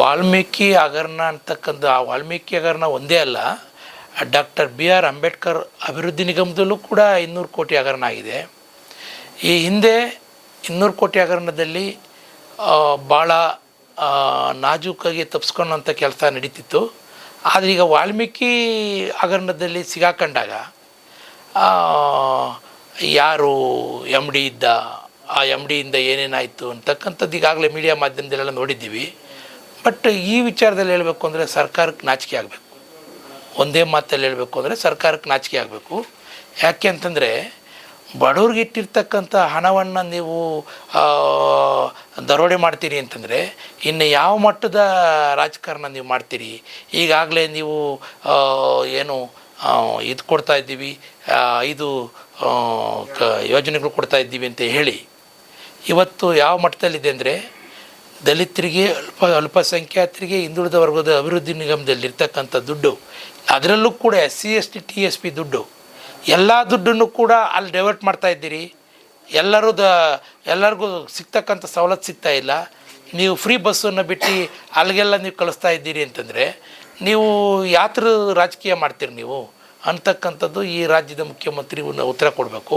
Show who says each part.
Speaker 1: ವಾಲ್ಮೀಕಿ ಹಗರಣ ಅಂತಕ್ಕಂಥ, ಆ ವಾಲ್ಮೀಕಿ ಹಗರಣ ಒಂದೇ ಅಲ್ಲ, ಡಾಕ್ಟರ್ ಬಿ ಆರ್ ಅಂಬೇಡ್ಕರ್ ಅಭಿವೃದ್ಧಿ ನಿಗಮದಲ್ಲೂ ಕೂಡ ಇನ್ನೂರು ಕೋಟಿ ಹಗರಣ ಆಗಿದೆ. ಈ ಹಿಂದೆ ಇನ್ನೂರು ಕೋಟಿ ಹಗರಣದಲ್ಲಿ ಭಾಳ ನಾಜೂಕಾಗಿ ತಪ್ಪಿಸ್ಕೊಳ್ಳೋಂಥ ಕೆಲಸ ನಡೀತಿತ್ತು. ಆದರೆ ಈಗ ವಾಲ್ಮೀಕಿ ಹಗರಣದಲ್ಲಿ ಸಿಗಾಕೊಂಡಾಗ ಯಾರು ಎಂ ಡಿ ಇದ್ದ, ಆ ಎಂ ಡಿಯಿಂದ ಏನೇನಾಯಿತು ಅಂತಕ್ಕಂಥದ್ದು ಈಗಾಗಲೇ ಮೀಡಿಯಾ ಮಾಧ್ಯಮದಲ್ಲೆಲ್ಲ ನೋಡಿದ್ದೀವಿ. ಬಟ್ ಈ ವಿಚಾರದಲ್ಲಿ ಹೇಳಬೇಕು ಅಂದರೆ ಸರ್ಕಾರಕ್ಕೆ ನಾಚಿಕೆ ಆಗಬೇಕು. ಒಂದೇ ಮಾತಲ್ಲಿ ಹೇಳಬೇಕು ಅಂದರೆ ಸರ್ಕಾರಕ್ಕೆ ನಾಚಿಕೆ ಆಗಬೇಕು. ಯಾಕೆ ಅಂತಂದರೆ ಬಡವ್ರಿಗೆ ಇಟ್ಟಿರ್ತಕ್ಕಂಥ ಹಣವನ್ನು ನೀವು ದರೋಡೆ ಮಾಡ್ತೀರಿ ಅಂತಂದರೆ ಇನ್ನು ಯಾವ ಮಟ್ಟದ ರಾಜಕಾರಣ ನೀವು ಮಾಡ್ತೀರಿ? ಈಗಾಗಲೇ ನೀವು ಏನು ಇದು ಕೊಡ್ತಾ ಇದ್ದೀವಿ ಇದು ಯೋಜನೆಗಳು ಕೊಡ್ತಾ ಇದ್ದೀವಿ ಅಂತ ಹೇಳಿ ಇವತ್ತು ಯಾವ ಮಟ್ಟದಲ್ಲಿದೆ ಅಂದರೆ ದಲಿತರಿಗೆ, ಅಲ್ಪ, ಅಲ್ಪಸಂಖ್ಯಾತರಿಗೆ, ಹಿಂದುಳಿದ ವರ್ಗದ ಅಭಿವೃದ್ಧಿ ನಿಗಮದಲ್ಲಿ ಇರ್ತಕ್ಕಂಥ ದುಡ್ಡು, ಅದರಲ್ಲೂ ಕೂಡ S C S T T S P ದುಡ್ಡು, ಎಲ್ಲ ದುಡ್ಡನ್ನು ಕೂಡ ಅಲ್ಲಿ ಡೈವರ್ಟ್ ಮಾಡ್ತಾ ಇದ್ದೀರಿ. ಎಲ್ಲರೂ ದ, ಎಲ್ಲರಿಗೂ ಸಿಗ್ತಕ್ಕಂಥ ಸವಲತ್ತು ಸಿಗ್ತಾ ಇಲ್ಲ. ನೀವು ಫ್ರೀ ಬಸ್ಸನ್ನು ಬಿಟ್ಟು ಅಲ್ಲಿಗೆಲ್ಲ ನೀವು ಕಳಿಸ್ತಾ ಇದ್ದೀರಿ ಅಂತಂದರೆ, ನೀವು ಯಾತ್ರ ರಾಜಕೀಯ ಮಾಡ್ತೀರಿ ನೀವು? ಅಂತಕ್ಕಂಥದ್ದು ಈ ರಾಜ್ಯದ ಮುಖ್ಯಮಂತ್ರಿ ಉತ್ತರ ಕೊಡಬೇಕು.